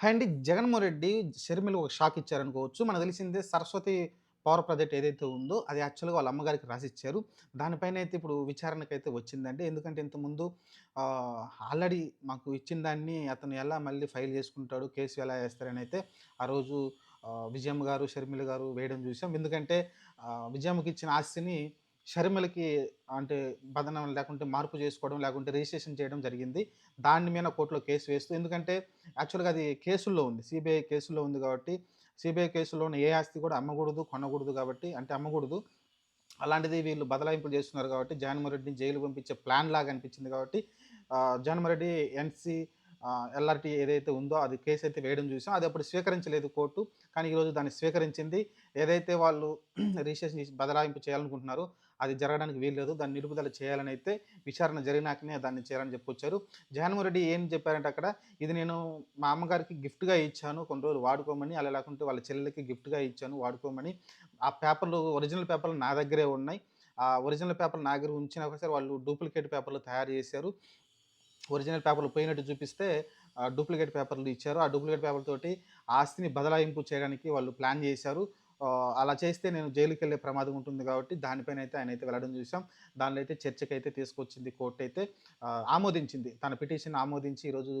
Hi అండి. జగన్మోహన్ రెడ్డి షర్మిల ఒక shock ఇచ్చారనుకోవచ్చు. మనకు తెలిసిందే సరస్వతి పవర్ ప్రాజెక్ట్ ఏదైతే ఉందో అది యాక్చువల్గా వాళ్ళ అమ్మగారికి రాసిచ్చారు. దానిపైన అయితే ఇప్పుడు విచారణకైతే వచ్చిందండి. ఎందుకంటే ఇంతకుముందు ఆల్రెడీ మాకు ఇచ్చిన దాన్ని అతను ఎలా మళ్ళీ ఫైల్ చేసుకుంటాడు కేసు ఎలా వేస్తారని అయితే ఆ రోజు విజయమ్మ గారు షర్మిల గారు వేయడం చూసాం. ఎందుకంటే విజయమ్మకి ఇచ్చిన ఆస్తిని షర్మిలకి అంటే బదనం లేకుంటే మార్పు చేసుకోవడం లేకుంటే రిజిస్ట్రేషన్ చేయడం జరిగింది. దాని మీద కోర్టులో కేసు వేస్తూ ఎందుకంటే యాక్చువల్గా అది కేసుల్లో ఉంది. సిబిఐ కేసుల్లో ఉంది కాబట్టి సిబిఐ కేసులో ఉన్న ఏ ఆస్తి కూడా అమ్మకూడదు కొనకూడదు కాబట్టి అంటే అమ్మకూడదు. అలాంటిది వీళ్ళు బదలాయింపులు చేస్తున్నారు కాబట్టి జగన్మోహన్ రెడ్డిని జైలు పంపించే ప్లాన్ లాగా అనిపించింది కాబట్టి జగన్మోహన్ రెడ్డి ఎన్సీ ఎల్ఆర్టీ ఏదైతే ఉందో అది కేసు అయితే వేయడం చూసాం. అది అప్పుడు స్వీకరించలేదు కోర్టు. కానీ ఈరోజు దాన్ని స్వీకరించింది. ఏదైతే వాళ్ళు రిజిస్ట్రేషన్ బదలాయింపు చేయాలనుకుంటున్నారో అది జరగడానికి వీల్లేదు. దాన్ని నిలుపుదల చేయాలని అయితే విచారణ జరిగినాకనే దాన్ని చేయాలని చెప్పొచ్చారు జగన్మోహన్ రెడ్డి ఏం చెప్పారంటే అక్కడ ఇది నేను మా అమ్మగారికి గిఫ్ట్గా ఇచ్చాను. కొన్ని రోజులు వాడుకోమని అలా లేకుంటే వాళ్ళ చెల్లెలకి గిఫ్ట్గా ఇచ్చాను వాడుకోమని. ఆ పేపర్లు ఒరిజినల్ పేపర్లు నా దగ్గరే ఉన్నాయి. ఆ ఒరిజినల్ పేపర్లు నా దగ్గర ఉంచిన ఒకసారి వాళ్ళు డూప్లికేట్ పేపర్లు తయారు చేశారు. ఒరిజినల్ పేపర్లు పోయినట్టు చూపిస్తే డూప్లికేట్ పేపర్లు ఇచ్చారు. ఆ డూప్లికేట్ పేపర్ తోటి ఆస్తిని బదలాయింపు చేయడానికి వాళ్ళు ప్లాన్ చేశారు. అలా చేస్తే నేను జైలుకి వెళ్ళే ప్రమాదం ఉంటుంది కాబట్టి దానిపైన అయితే ఆయన అయితే వెళ్ళడం చూసాం దానిలో అయితే చర్చకి అయితే తీసుకొచ్చింది కోర్టు అయితే ఆమోదించింది. తన పిటిషన్ ఆమోదించి ఈరోజు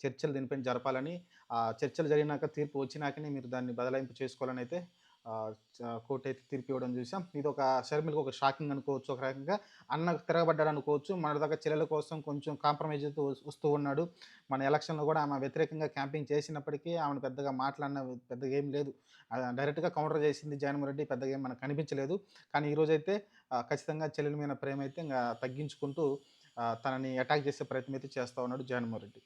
చర్చలు దీనిపైన జరపాలని ఆ చర్చలు జరిగినాక తీర్పు వచ్చినాకనే మీరు దాన్ని బదలాయింపు చేసుకోవాలని అయితే ఆ, కోర్టు అయితే తీర్పు ఇవ్వడం చూసాం. ఇది ఒక షర్మిల్కి ఒక షాకింగ్ అనుకోవచ్చు. ఒక రకంగా అన్న తిరగబడ్డాడు అనుకోవచ్చు. మన దగ్గర చెల్లెల కోసం కొంచెం కాంప్రమైజ్ అవుతూ వస్తూ ఉన్నాడు. మన ఎలక్షన్లో కూడా ఆమె వ్యతిరేకంగా క్యాంపింగ్ చేసినప్పటికీ ఆమెను పెద్దగా మాట్లాడిన పెద్దగా ఏం లేదు. డైరెక్ట్గా కౌంటర్ చేసింది జగన్మోహన్ రెడ్డి పెద్దగా ఏం మనకు కనిపించలేదు. కానీ ఈరోజు అయితే ఖచ్చితంగా చెల్లెల మీద ప్రేమ అయితే ఇంకా తగ్గించుకుంటూ తనని అటాక్ చేసే ప్రయత్నం అయితే చేస్తూ ఉన్నాడు జగన్మోహన్ రెడ్డి